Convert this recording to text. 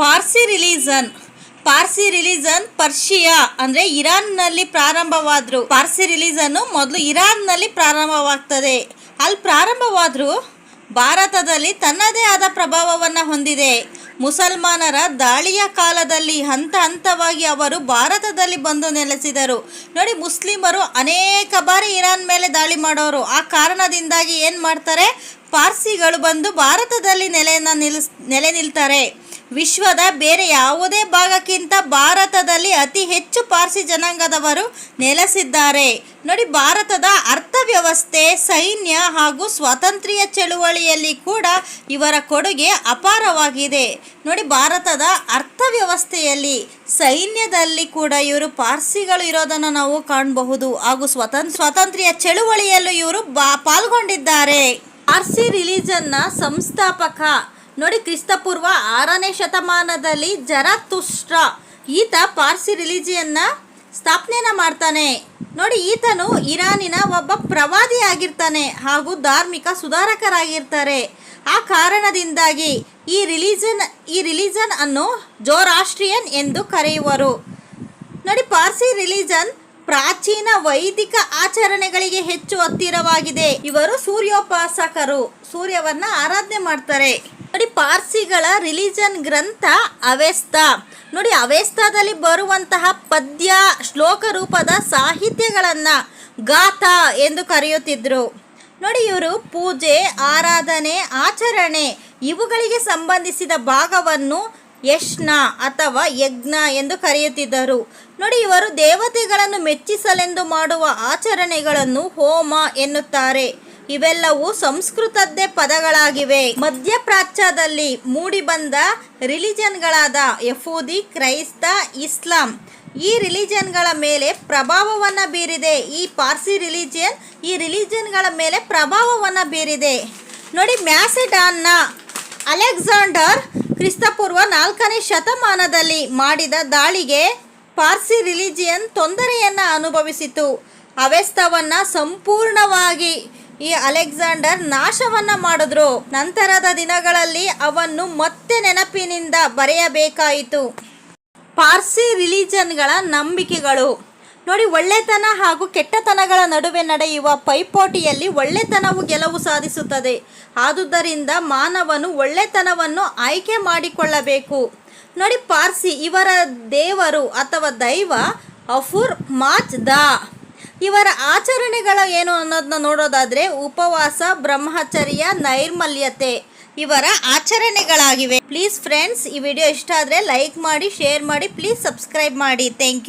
Parsi religion Parsi religion Persia ಅಂದ್ರೆ ಇರಾನ್ನಲ್ಲಿ ಪ್ರಾರಂಭವಾದ್ರು. Parsi religion ಮೊದಲು ಇರಾನ್ನಲ್ಲಿ ಪ್ರಾರಂಭವಾಗ್ತದೆ. ಅಲ್ಲಿ ಪ್ರಾರಂಭವಾದ್ರು ಭಾರತದಲ್ಲಿ ತನ್ನದೇ ಆದ ಪ್ರಭಾವವನ್ನು ಹೊಂದಿದೆ. ಮುಸಲ್ಮಾನರ ದಾಳಿಯ ಕಾಲದಲ್ಲಿ ಹಂತ ಹಂತವಾಗಿ ಅವರು ಭಾರತದಲ್ಲಿ ಬಂದು ನೆಲೆಸಿದರು. ನೋಡಿ, ಮುಸ್ಲಿಮರು ಅನೇಕ ಬಾರಿ ಇರಾನ್ ಮೇಲೆ ದಾಳಿ ಮಾಡೋರು. ಆ ಕಾರಣದಿಂದಾಗಿ ಏನು ಮಾಡ್ತಾರೆ? ಪಾರ್ಸಿಗಳು ಬಂದು ಭಾರತದಲ್ಲಿ ನೆಲೆಯನ್ನು ನಿಲ್ಲಿಸ್ ನೆಲೆ ನಿಲ್ತಾರೆ. ವಿಶ್ವದ ಬೇರೆ ಯಾವುದೇ ಭಾಗಕ್ಕಿಂತ ಭಾರತದಲ್ಲಿ ಅತಿ ಹೆಚ್ಚು ಪಾರ್ಸಿ ಜನಾಂಗದವರು ನೆಲೆಸಿದ್ದಾರೆ. ನೋಡಿ, ಭಾರತದ ಅರ್ಥವ್ಯವಸ್ಥೆ, ಸೈನ್ಯ ಹಾಗೂ ಸ್ವಾತಂತ್ರ್ಯ ಚಳುವಳಿಯಲ್ಲಿ ಕೂಡ ಇವರ ಕೊಡುಗೆ ಅಪಾರವಾಗಿದೆ. ನೋಡಿ, ಭಾರತದ ಅರ್ಥವ್ಯವಸ್ಥೆಯಲ್ಲಿ, ಸೈನ್ಯದಲ್ಲಿ ಕೂಡ ಇವರು ಪಾರ್ಸಿಗಳು ಇರೋದನ್ನು ನಾವು ಕಾಣಬಹುದು ಹಾಗೂ ಸ್ವತಂತ್ರ ಸ್ವಾತಂತ್ರ್ಯ ಚಳುವಳಿಯಲ್ಲೂ ಇವರು ಬಾ, ಪಾಲ್ಗೊಂಡಿದ್ದಾರೆ. ಪಾರ್ಸಿ ರಿಲಿಜನ್ನ ಸಂಸ್ಥಾಪಕ ನೋಡಿ, ಕ್ರಿಸ್ತಪೂರ್ವ ಆರನೇ ಶತಮಾನದಲ್ಲಿ ಜರತುಷ್ಟ್ರ ಈತ ಪಾರ್ಸಿ ರಿಲಿಜಿಯನ್ನ ಸ್ಥಾಪನೆಯನ್ನ ಮಾಡ್ತಾನೆ. ನೋಡಿ, ಈತನು ಇರಾನಿನ ಒಬ್ಬ ಪ್ರವಾದಿ ಆಗಿರ್ತಾನೆ ಹಾಗೂ ಧಾರ್ಮಿಕ ಸುಧಾರಕರಾಗಿರ್ತಾರೆ. ಆ ಕಾರಣದಿಂದಾಗಿ ಈ ರಿಲಿಜನ್ ಈ ರಿಲಿಜನ್ ಅನ್ನು ಜೋರಾಷ್ಟ್ರಿಯನ್ ಎಂದು ಕರೆಯುವರು. ನೋಡಿ, ಪಾರ್ಸಿ ರಿಲಿಜನ್ ಪ್ರಾಚೀನ ವೈದಿಕ ಆಚರಣೆಗಳಿಗೆ ಹೆಚ್ಚು ಹತ್ತಿರವಾಗಿದೆ. ಇವರು ಸೂರ್ಯೋಪಾಸಕರು, ಸೂರ್ಯವನ್ನ ಆರಾಧನೆ ಮಾಡ್ತಾರೆ. ನೋಡಿ, ಪಾರ್ಸಿಗಳ ರಿಲಿಜನ್ ಗ್ರಂಥ ಅವೆಸ್ತ ನೋಡಿ ಅವೆಸ್ತಾದಲ್ಲಿ ಬರುವಂತಹ ಪದ್ಯ ಶ್ಲೋಕ ರೂಪದ ಸಾಹಿತ್ಯಗಳನ್ನು ಗಾಥ ಎಂದು ಕರೆಯುತ್ತಿದ್ದರು ನೋಡಿ, ಇವರು ಪೂಜೆ, ಆರಾಧನೆ, ಆಚರಣೆ ಇವುಗಳಿಗೆ ಸಂಬಂಧಿಸಿದ ಭಾಗವನ್ನು ಯಶ್ನ ಅಥವಾ ಯಜ್ಞ ಎಂದು ಕರೆಯುತ್ತಿದ್ದರು. ನೋಡಿ, ಇವರು ದೇವತೆಗಳನ್ನು ಮೆಚ್ಚಿಸಲೆಂದು ಮಾಡುವ ಆಚರಣೆಗಳನ್ನು ಹೋಮ ಎನ್ನುತ್ತಾರೆ. ಇವೆಲ್ಲವೂ ಸಂಸ್ಕೃತದ್ದೇ ಪದಗಳಾಗಿವೆ. ಮಧ್ಯಪ್ರಾಚ್ಯದಲ್ಲಿ ಮೂಡಿಬಂದ ರಿಲಿಜನ್ಗಳಾದ ಯಫೂದಿ ಕ್ರೈಸ್ತ, ಇಸ್ಲಾಂ. ಈ ರಿಲಿಜನ್ಗಳ ಮೇಲೆ ಪ್ರಭಾವವನ್ನು ಬೀರಿದೆ. ಈ ಪಾರ್ಸಿ ರಿಲಿಜಿಯನ್ ಈ ರಿಲಿಜನ್ಗಳ ಮೇಲೆ ಪ್ರಭಾವವನ್ನು ಬೀರಿದೆ. ನೋಡಿ ಮ್ಯಾಸಿಡಾನ್ನ ಅಲೆಕ್ಸಾಂಡರ್ ಕ್ರಿಸ್ತಪೂರ್ವ ನಾಲ್ಕನೇ ಶತಮಾನದಲ್ಲಿ ಮಾಡಿದ ದಾಳಿಗೆ ಪಾರ್ಸಿ ರಿಲಿಜಿಯನ್ ತೊಂದರೆಯನ್ನು ಅನುಭವಿಸಿತು. ಅವೆಸ್ತವನ್ನು ಸಂಪೂರ್ಣವಾಗಿ ಈ ಅಲೆಕ್ಸಾಂಡರ್ ನಾಶವನ್ನ ಮಾಡಿದ್ರು. ನಂತರದ ದಿನಗಳಲ್ಲಿ ಅವನ್ನು ಮತ್ತೆ ನೆನಪಿನಿಂದ ಬರೆಯಬೇಕಾಯಿತು. ಪಾರ್ಸಿ ರಿಲಿಜನ್ಗಳ ನಂಬಿಕೆಗಳು. ನೋಡಿ, ಒಳ್ಳೆತನ ಹಾಗೂ ಕೆಟ್ಟತನಗಳ ನಡುವೆ ನಡೆಯುವ ಪೈಪೋಟಿಯಲ್ಲಿ ಒಳ್ಳೆತನವು ಗೆಲುವು ಸಾಧಿಸುತ್ತದೆ. ಆದುದರಿಂದ ಮಾನವನು ಒಳ್ಳೆತನವನ್ನು ಆಯ್ಕೆ ಮಾಡಿಕೊಳ್ಳಬೇಕು. ನೋಡಿ, ಪಾರ್ಸಿ ಇವರ ದೇವರು ಅಥವಾ ದೈವ ಅಫುರ್ ಮಾಚ್ ದಾ ಇವರ ಆಚರಣೆಗಳು ಏನು ಅನ್ನೋದನ್ನ ನೋಡೋದಾದ್ರೆ ಉಪವಾಸ, ಬ್ರಹ್ಮಚರ್ಯ, ನೈರ್ಮಲ್ಯತೆ ಇವರ ಆಚರಣೆಗಳಾಗಿವೆ. ಪ್ಲೀಸ್ ಫ್ರೆಂಡ್ಸ್ ಈ ವಿಡಿಯೋ ಇಷ್ಟ ಆದರೆ ಲೈಕ್ ಮಾಡಿ ಶೇರ್ ಮಾಡಿ ಪ್ಲೀಸ್ ಸಬ್ಸ್ಕ್ರೈಬ್ ಮಾಡಿ. Thank you